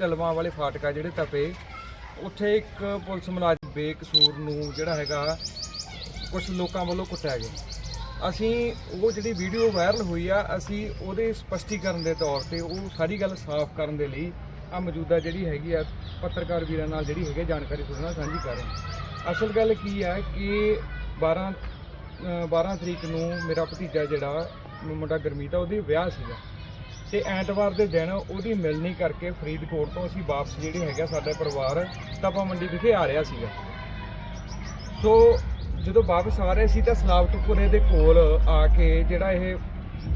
ਢਲਵਾਂ ਵਾਲੇ ਫਾਟਕਾ ਜਿਹੜੇ ਤਪੇ ਉੱਥੇ ਇੱਕ ਪੁਲਿਸ ਮੁਲਾਜ਼ਮ ਬੇਕਸੂਰ ਨੂੰ ਜਿਹੜਾ ਹੈਗਾ ਕੁਝ ਲੋਕਾਂ ਵੱਲੋਂ ਕੁੱਟਿਆ ਗਿਆ। ਅਸੀਂ ਉਹ ਜਿਹੜੀ ਵੀਡੀਓ ਵਾਇਰਲ ਹੋਈ ਆ ਅਸੀਂ ਉਹਦੇ ਸਪਸ਼ਟੀਕਰਨ ਦੇ ਤੌਰ ਤੇ ਉਹ ਸਾਰੀ ਗੱਲ ਸਾਫ਼ ਕਰਨ ਦੇ ਲਈ ਆ ਮੌਜੂਦਾ ਜਿਹੜੀ ਹੈਗੀ ਆ ਪੱਤਰਕਾਰ ਵੀਰਾਂ ਨਾਲ ਜਿਹੜੀ ਹੈਗੀ ਜਾਣਕਾਰੀ ਤੁਹਾਡੇ ਨਾਲ ਸਾਂਝੀ ਕਰ ਰਹੇ ਹਾਂ। ਅਸਲ ਗੱਲ ਕੀ ਆ ਕਿ 12 ਅ, 12 ਤਰੀਕ ਨੂੰ ਮੇਰਾ ਭਤੀਜਾ ਜਿਹੜਾ ਮੁੰਡਾ ਗਰਮੀਤ ਆ ਉਹਦੇ ਵਿਆਹ ਸੀਗਾ। ਤੇ ਐਤਵਾਰ ਦੇ ਦਿਨ ਉਹਦੀ ਮਿਲਣੀ ਕਰਕੇ ਫਰੀਦਕੋਟ ਤੋਂ ਅਸੀਂ ਵਾਪਸ ਜਿਹੜੇ ਹੈਗਾ ਸਾਡਾ ਪਰਿਵਾਰ ਤਪਾ ਮੰਡੀ ਵਿਖੇ ਆ ਰਿਹਾ ਸੀਗਾ। ਸੋ ਜਦੋਂ ਵਾਪਸ ਆ ਰਹੇ ਸੀ ਤਾਂ ਸਲਾਵਤਪੁਰੇ ਦੇ ਕੋਲ ਆ ਕੇ ਜਿਹੜਾ ਇਹ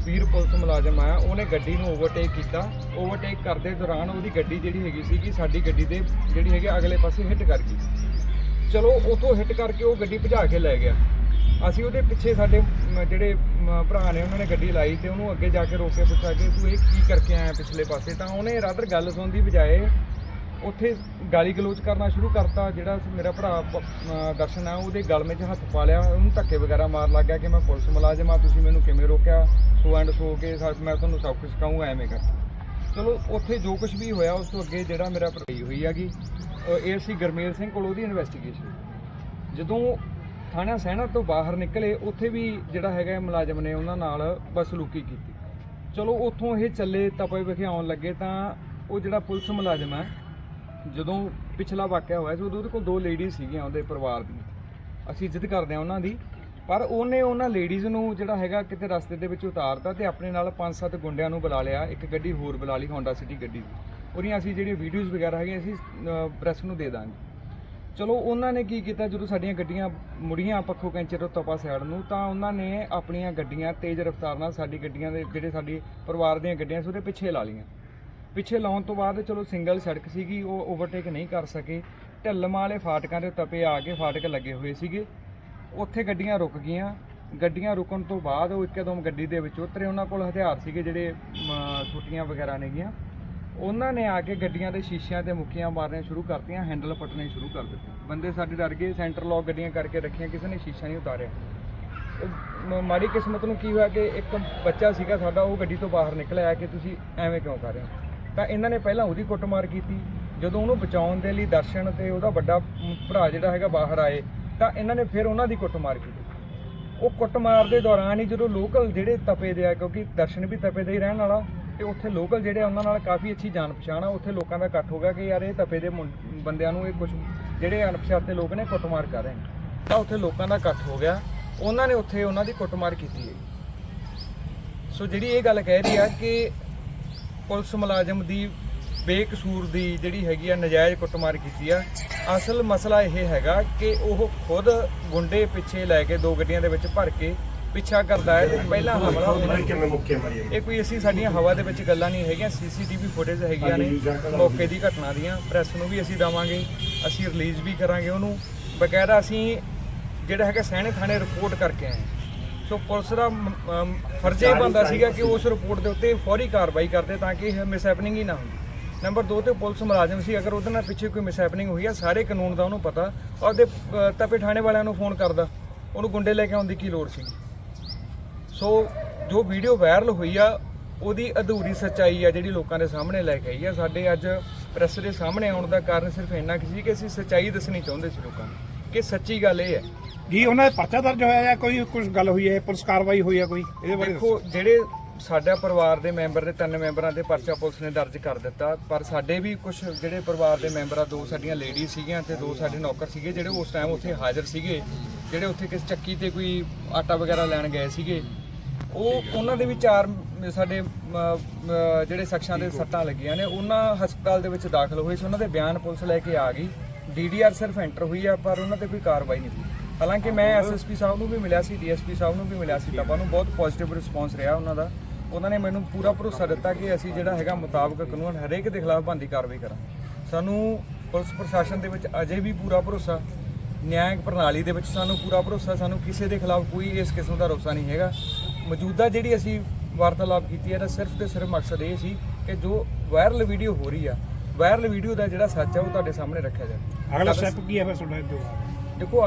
ਵੀਰ ਪੁਲਿਸ ਮੁਲਾਜ਼ਮ ਆ ਉਹਨੇ ਗੱਡੀ ਨੂੰ ਓਵਰਟੇਕ ਕੀਤਾ। ਓਵਰਟੇਕ ਕਰਦੇ ਦੌਰਾਨ ਉਹਦੀ ਗੱਡੀ ਜਿਹੜੀ ਹੈਗੀ ਸੀ ਕਿ ਸਾਡੀ ਗੱਡੀ ਦੇ ਜਿਹੜੀ ਹੈਗੀ ਅਗਲੇ ਪਾਸੇ ਹਿੱਟ ਕਰ ਗਈ। ਚਲੋ, ਉਥੋਂ ਹਿੱਟ ਕਰਕੇ ਉਹ ਗੱਡੀ ਭਜਾ ਕੇ ਲੈ ਗਿਆ। ਅਸੀਂ ਉਹਦੇ ਪਿੱਛੇ ਸਾਡੇ ਮ, ਜਿਹੜੇ ਮ, ਭਰਾ ਨੇ ਉਹਨਾਂ ਨੇ ਗੱਡੀ ਲਾਈ ਤੇ ਉਹਨੂੰ ਅੱਗੇ ਜਾ ਕੇ ਰੋਕਿਆ ਪੁੱਛਿਆ ਕਿ ਤੂੰ ਇਹ ਕੀ ਕਰਕੇ ਆਇਆ ਪਿਛਲੇ ਪਾਸੇ? ਤਾਂ ਉਹਨੇ ਰਾਦਰ ਗੱਲ ਸੁਣਨ ਦੀ ਬਜਾਏ ਉੱਥੇ ਗਾਲੀ ਗਲੋਚ ਕਰਨਾ ਸ਼ੁਰੂ ਕਰਤਾ ਜਿਹੜਾ ਮੇਰਾ ਭਰਾ ਪ- ਅਹ ਦਰਸ਼ਨ ਆ ਉਹਦੇ ਗਲਮੇ 'ਚ ਹੱਥ ਪਾ ਲਿਆ ਉਹਨੂੰ ਧੱਕੇ ਵਗੈਰਾ ਮਾਰ ਲੱਗ ਗਿਆ ਕਿ ਮੈਂ ਪੁਲਿਸ ਮੁਲਾਜ਼ਮ ਆ ਤੁਸੀਂ ਮੈਨੂੰ ਕਿਵੇਂ ਰੋਕਿਆ? ਸੋ ਐਂਡ ਸੋ ਕੇ ਸਾ- ਮੈਂ ਤੁਹਾਨੂੰ ਸਭ ਕੁਝ ਕਹੂੰਗਾ ਐਵੇਂ ਕਰ ਚਲੋ ਉੱਥੇ ਜੋ ਕੁਝ ਵੀ ਹੋਇਆ ਉਸ ਤੋਂ ਅੱਗੇ ਜਿਹੜਾ ਮੇਰਾ ਭਰਾਈ ਹੋਈ ਹੈਗੀ ਇਹ ਸੀ ਗਰਮੇਲ ਸਿੰਘ ਕੋਲ ਉਹਦੀ ਇਨਵੈਸਟੀਗੇਸ਼ਨ ਜਦੋਂ ਥਾਣਾ ਸਹਿਣਾ ਤੋਂ ਬਾਹਰ ਨਿਕਲੇ, ਉੱਥੇ ਵੀ ਜਿਹੜਾ ਹੈਗਾ ਮੁਲਾਜ਼ਮ ਨੇ ਉਹਨਾਂ ਨਾਲ ਬਸਲੂਕੀ ਕੀਤੀ। ਚਲੋ, ਉੱਥੋਂ ਇਹ ਚੱਲੇ, ਤਪੇ ਵਿਖੇ ਆਉਣ ਲੱਗੇ ਤਾਂ ਉਹ ਜਿਹੜਾ ਪੁਲਿਸ ਮੁਲਾਜ਼ਮ ਹੈ, ਜਦੋਂ ਪਿਛਲਾ ਵਾਕਿਆ ਹੋਇਆ ਸੀ, ਉਦੋਂ ਉਹਦੇ ਕੋਲ ਦੋ ਲੇਡੀਜ਼ ਸੀਗੀਆਂ ਉਹਦੇ ਪਰਿਵਾਰ ਦੀਆਂ। ਅਸੀਂ ਇੱਜ਼ਤ ਕਰਦੇ ਹਾਂ ਉਹਨਾਂ ਦੀ, ਪਰ ਉਹਨੇ ਉਹਨਾਂ ਲੇਡੀਜ਼ ਨੂੰ ਜਿਹੜਾ ਹੈਗਾ ਕਿਤੇ ਰਸਤੇ ਦੇ ਵਿੱਚ ਉਤਾਰਤਾ ਤੇ ਆਪਣੇ ਨਾਲ ਪੰਜ ਸੱਤ ਗੁੰਡਿਆਂ ਨੂੰ ਬੁਲਾ ਲਿਆ, ਇੱਕ ਗੱਡੀ ਹੋਰ ਬੁਲਾ ਲਈ ਹੋਂਡਾ ਸਿਟੀ ਗੱਡੀ ਉਹਦੀਆਂ ਅਸੀਂ ਜਿਹੜੀਆਂ ਵੀਡੀਓਜ਼ ਵਗੈਰਾ ਹੈਗੀਆਂ, ਅਸੀਂ ਪ੍ਰੈਸ ਨੂੰ ਦੇ ਦਾਂਗੇ। ਚਲੋ ਉਹਨਾਂ ਨੇ ਕੀ ਕੀਤਾ, ਜਦੋਂ ਸਾਡੀਆਂ ਗੱਡੀਆਂ ਮੁੜੀਆਂ ਪੱਖੋ ਕੈਂਚਰ ਤੋਂ ਤਪਾ ਸਾਈਡ ਨੂੰ, ਤਾਂ ਉਹਨਾਂ ਨੇ ਆਪਣੀਆਂ ਗੱਡੀਆਂ ਤੇਜ਼ ਰਫ਼ਤਾਰ ਨਾਲ ਸਾਡੀ ਗੱਡੀਆਂ ਦੇ, ਜਿਹੜੇ ਸਾਡੀ ਪਰਿਵਾਰ ਦੀਆਂ ਗੱਡੀਆਂ ਸੀ, ਉਹਦੇ ਪਿੱਛੇ ਲਾ ਲਈਆਂ। ਪਿੱਛੇ ਲਾਉਣ ਤੋਂ ਬਾਅਦ ਚਲੋ ਸਿੰਗਲ ਸੜਕ ਸੀਗੀ, ਉਹ ਓਵਰਟੇਕ ਨਹੀਂ ਕਰ ਸਕੇ। ਢੱਲਮਾਂ ਵਾਲੇ ਫਾਟਕਾਂ ਦੇ ਤਪੇ ਆ ਕੇ ਫਾਟਕ ਲੱਗੇ ਹੋਏ ਸੀਗੇ। ਉੱਥੇ ਗੱਡੀਆਂ ਰੁਕ ਗਈਆਂ। ਗੱਡੀਆਂ ਰੁਕਣ ਤੋਂ ਬਾਅਦ ਉਹ ਇੱਕਦਮ ਗੱਡੀ ਦੇ ਵਿੱਚ ਉਤਰੇ। ਉਹਨਾਂ ਕੋਲ ਹਥਿਆਰ ਸੀਗੇ ਜਿਹੜੇ ਛੁੱਟੀਆਂ ਵਗੈਰਾ ਨੇਗੀਆਂ। ਉਹਨਾਂ ਨੇ ਆ ਕੇ ਗੱਡੀਆਂ ਦੇ ਸ਼ੀਸ਼ਿਆਂ ਤੇ ਮੁੱਕੀਆਂ ਮਾਰਨੀਆਂ ਸ਼ੁਰੂ ਕਰਤੀਆਂ ਹੈਂਡਲ ਪਟਣੇ ਸ਼ੁਰੂ ਕਰ ਦਿੱਤੇ। ਬੰਦੇ ਸਾਡੇ ਡਰ ਗਏ ਸੈਂਟਰ ਲੌਕ ਗੱਡੀਆਂ ਕਰਕੇ ਰੱਖੀਆਂ ਕਿਸੇ ਨੇ ਸ਼ੀਸ਼ਾ ਨਹੀਂ ਉਤਾਰਿਆ। ਮ- ਮਾੜੀ ਕਿਸਮਤ ਨੂੰ ਕੀ ਹੋਇਆ ਕਿ ਇੱਕ ਬੱਚਾ ਸੀਗਾ ਸਾਡਾ ਉਹ ਗੱਡੀ ਤੋਂ ਬਾਹਰ ਨਿਕਲਿਆ ਕਿ ਤੁਸੀਂ ਐਵੇਂ ਕਿਉਂ ਕਰ ਰਹੇ ਹੋ? ਤਾਂ ਇਹਨਾਂ ਨੇ ਪਹਿਲਾਂ ਉਹਦੀ ਕੁੱਟਮਾਰ ਕੀਤੀ। ਜਦੋਂ ਉਹਨੂੰ ਬਚਾਉਣ ਦੇ ਲਈ ਦਰਸ਼ਨ ਤੇ ਉਹਦਾ ਵੱਡਾ ਮ, ਭਰਾ ਜਿਹੜਾ ਹੈਗਾ ਬਾਹਰ ਆਏ ਤਾਂ ਇਹਨਾਂ ਨੇ ਫਿਰ ਉਹਨਾਂ ਦੀ ਕੁੱਟਮਾਰ ਕੀਤੀ। ਉਹ ਕੁੱਟਮਾਰ ਦੇ ਦੌਰਾਨ ਹੀ ਜਦੋਂ ਲੋਕਲ ਜਿਹੜੇ ਤਪੇ ਦੇ ਆ ਕਿਉਂਕਿ ਦਰਸ਼ਨ ਵੀ ਤਪੇ ਦੇ ਹੀ ਰਹਿਣ ਵਾਲਾ ਤੇ ਉੱਥੇ ਲੋਕਲ ਜਿਹੜੇ ਆ, ਉਹਨਾਂ ਨਾਲ ਕਾਫੀ ਅੱਛੀ ਜਾਣ ਪਛਾਣ ਆ। ਉੱਥੇ ਲੋਕਾਂ ਦਾ ਇਕੱਠ ਹੋ ਗਿਆ ਕਿ ਯਾਰ ਇਹ ਤਪੇ ਦੇ ਮੁੰ- ਬੰਦਿਆਂ ਨੂੰ ਇਹ ਕੁਝ ਜਿਹੜੇ ਅਣਪਛਾਤੇ ਲੋਕ ਨੇ, ਕੁੱਟਮਾਰ ਕਰ ਰਹੇ ਨੇ। ਤਾਂ ਉੱਥੇ ਲੋਕਾਂ ਦਾ ਇਕੱਠ ਹੋ ਗਿਆ। ਉਹਨਾਂ ਨੇ ਉੱਥੇ ਉਹਨਾਂ ਦੀ ਕੁੱਟਮਾਰ ਕੀਤੀ ਹੈ। ਸੋ ਜਿਹੜੀ ਇਹ ਗੱਲ ਕਹਿ ਰਹੀ ਆ ਕਿ ਪੁਲਿਸ ਮੁਲਾਜ਼ਮ ਦੀ ਬੇਕਸੂਰ ਦੀ ਜਿਹੜੀ ਹੈਗੀ ਆ, ਨਜਾਇਜ਼ ਕੁੱਟਮਾਰ ਕੀਤੀ ਆ, ਅਸਲ ਮਸਲਾ ਇਹ ਹੈਗਾ ਕਿ ਉਹ ਖੁਦ ਗੁੰਡੇ ਪਿੱਛੇ ਲੈ ਕੇ ਦੋ ਗੱਡੀਆਂ ਦੇ ਵਿੱਚ ਭਰ ਕੇ ਪਿੱਛਾ ਕਰਦਾ ਹੈ ਤੇ ਪਹਿਲਾ ਹਮਲਾ ਮੁੱਕੇ ਮਾਰੀ ਇਹ ਕੋਈ ਅਸੀਂ ਸਾਡੀਆਂ ਹਵਾ ਦੇ ਵਿੱਚ ਗੱਲਾਂ ਨਹੀਂ ਹੈਗੀਆਂ ਸੀਸੀਟੀਵੀ ਫੁਟੇਜ ਹੈਗੀਆਂ ਨੇ ਮੌਕੇ ਦੀ ਘਟਨਾ ਦੀਆਂ ਪ੍ਰੈਸ ਨੂੰ ਵੀ ਅਸੀਂ ਦਵਾਂਗੇ ਅਸੀਂ ਰਿਲੀਜ਼ ਵੀ ਕਰਾਂਗੇ ਉਹਨੂੰ। ਬਕਾਇਦਾ ਅਸੀਂ ਜਿਹੜਾ ਹੈਗਾ ਸੈਣੇ ਥਾਣੇ ਰਿਪੋਰਟ ਕਰਕੇ ਆਏ ਹਾਂ। ਸੋ ਪੁਲਿਸ ਦਾ ਮ- ਅਮ ਫਰਜ਼ ਇਹ ਬਣਦਾ ਸੀਗਾ ਕਿ ਉਸ ਰਿਪੋਰਟ ਦੇ ਉੱਤੇ ਫੌਰੀ ਕਾਰਵਾਈ ਕਰਦੇ ਤਾਂ ਕਿ ਇਹ ਮਿਸਹੈਪਨਿੰਗ ਹੀ ਨਾ ਹੁੰਦੀ ਨੰਬਰ 2 ਤੇ ਪੁਲਿਸ ਮੁਲਾਜ਼ਮ ਸੀ ਅਗਰ ਉਹਦੇ ਨਾਲ ਪਿੱਛੇ ਕੋਈ ਮਿਸਹੈਪਨਿੰਗ ਹੋਈ ਆ ਸਾਰੇ ਕਾਨੂੰਨ ਦਾ ਉਹਨੂੰ ਪਤਾ। ਉਹਦੇ ਅ, ਤਪੇ ਥਾਣੇ ਵਾਲਿਆਂ ਨੂੰ ਫੋਨ ਕਰਦਾ। ਉਹਨੂੰ ਗੁੰਡੇ ਲੈ ਕੇ ਆਉਣ ਦੀ ਕੀ ਲੋੜ ਸੀ? ਸੋ ਜੋ ਵੀਡੀਓ ਵਾਇਰਲ ਹੋਈ ਆ ਉਹਦੀ ਅਧੂਰੀ ਸੱਚਾਈ ਆ ਜਿਹੜੀ ਲੋਕਾਂ ਦੇ ਸਾਹਮਣੇ ਲੈ ਕੇ ਆਈ ਆ। ਸਾਡੇ ਅੱਜ ਪ੍ਰੈਸ ਦੇ ਸਾਹਮਣੇ ਆਉਣ ਦਾ ਕਾਰਨ ਸਿਰਫ ਇੰਨਾ ਕਿ ਸੀ ਕਿ ਅਸੀਂ ਸੱਚਾਈ ਦੱਸਣੀ ਚਾਹੁੰਦੇ ਸੀ ਲੋਕਾਂ ਨੂੰ ਕਿ ਸੱਚੀ ਗੱਲ ਇਹ ਹੈ। ਜੀ ਉਹਨਾਂ ਦਾ ਪਰਚਾ ਦਰਜ ਹੋਇਆ ਜਾਂ ਕੋਈ ਕੁਝ ਗੱਲ ਹੋਈ ਹੈ ਪੁਲਿਸ ਕਾਰਵਾਈ ਹੋਈ ਹੈ ਕੋਈ? ਇਹਦੇ ਬਾਰੇ ਦੇਖੋ ਜਿਹੜੇ ਸਾਡਾ ਪਰਿਵਾਰ ਦੇ ਮੈਂਬਰ ਦੇ ਤਿੰਨ ਮੈਂਬਰਾਂ ਦੇ ਪਰਚਾ ਪੁਲਿਸ ਨੇ ਦਰਜ ਕਰ ਦਿੱਤਾ। ਪਰ ਸਾਡੇ ਵੀ ਕੁਝ ਜਿਹੜੇ ਪਰਿਵਾਰ ਦੇ ਮੈਂਬਰਾਂ ਦੋ ਸਾਡੀਆਂ ਲੇਡੀ ਸੀਗੀਆਂ ਤੇ ਦੋ ਸਾਡੇ ਨੌਕਰ ਸੀਗੇ ਜਿਹੜੇ ਉਸ ਟਾਈਮ ਉੱਥੇ ਹਾਜ਼ਰ ਸੀਗੇ ਜਿਹੜੇ ਉੱਥੇ ਕਿਸ ਚੱਕੀ ਤੇ ਕੋਈ ਆਟਾ ਵਗੈਰਾ ਲੈਣ ਗਏ ਸੀਗੇ ਉਹ ਉਹਨਾਂ ਦੇ ਵੀ ਚਾਰ ਸਾਡੇ ਜਿਹੜੇ ਸ਼ਖਸਾਂ ਦੇ ਸੱਟਾਂ ਲੱਗੀਆਂ ਨੇ ਉਹਨਾਂ ਹਸਪਤਾਲ ਦੇ ਵਿੱਚ ਦਾਖਲ ਹੋਏ ਸੀ ਉਹਨਾਂ ਦੇ ਬਿਆਨ ਪੁਲਿਸ ਲੈ ਕੇ ਆ ਗਈ। ਡੀਡੀਆਰ ਸਿਰਫ ਐਂਟਰ ਹੋਈ ਆ ਪਰ ਉਹਨਾਂ ਤੇ ਕੋਈ ਕਾਰਵਾਈ ਨਹੀਂ ਹੋਈ। ਹਾਲਾਂਕਿ ਮੈਂ ਐਸਐਸਪੀ ਸਾਹਿਬ ਨੂੰ ਵੀ ਮਿਲਿਆ ਸੀ ਡੀਐਸਪੀ ਸਾਹਿਬ ਨੂੰ ਵੀ ਮਿਲਿਆ ਸੀ ਤਾਂ ਨੂੰ ਬਹੁਤ ਪੋਜ਼ਿਟਿਵ ਰਿਸਪੌਂਸ ਰਿਹਾ ਉਹਨਾਂ ਦਾ। ਉਹਨਾਂ ਨੇ ਮੈਨੂੰ ਪੂਰਾ ਭਰੋਸਾ ਦਿੱਤਾ ਕਿ ਅਸੀਂ ਜਿਹੜਾ ਹੈਗਾ ਮੁਤਾਬਕ ਕਾਨੂੰਨ ਹਰੇਕ ਦੇ ਖਿਲਾਫ ਬੰਦੀ ਕਾਰਵਾਈ ਕਰਾਂਗੇ। ਸਾਨੂੰ ਪੁਲਿਸ ਪ੍ਰਸ਼ਾਸਨ ਦੇ ਵਿੱਚ ਅਜੇ ਵੀ ਪੂਰਾ ਭਰੋਸਾ ਨਿਆਂਇਕ ਪ੍ਰਣਾਲੀ ਦੇ ਵਿੱਚ ਸਾਨੂੰ ਪੂਰਾ ਭਰੋਸਾ ਸਾਨੂੰ ਕਿਸੇ ਦੇ ਖਿਲਾਫ ਕੋਈ ਇਸ ਕਿਸਮ ਦਾ ਰੋਸਾ ਨਹੀਂ ਹੈਗਾ। ਮੌਜੂਦਾ ਜਿਹੜੀ ਅਸੀਂ ਵਾਰਤਾਲਾਪ ਕੀਤੀ ਹੈ ਤਾਂ ਸਿਰਫ ਤੇ ਸਿਰਫ ਮਕਸਦ ਇਹ ਸੀ ਕਿ ਜੋ ਵਾਇਰਲ ਵੀਡੀਓ ਹੋ ਰਹੀ ਆ ਵਾਇਰਲ ਵੀਡੀਓ ਦਾ ਜਿਹੜਾ ਸੱਚ ਹੈ ਉਹ ਤੁਹਾਡੇ ਸਾਹਮਣੇ ਰੱਖਿਆ ਜਾਵੇ। ਅਗਲਾ ਸਟੈਪ ਕੀ ਹੈ ਫਿਰ ਤੁਹਾਡਾ ਇਹਦੇ ਦੇਖੋ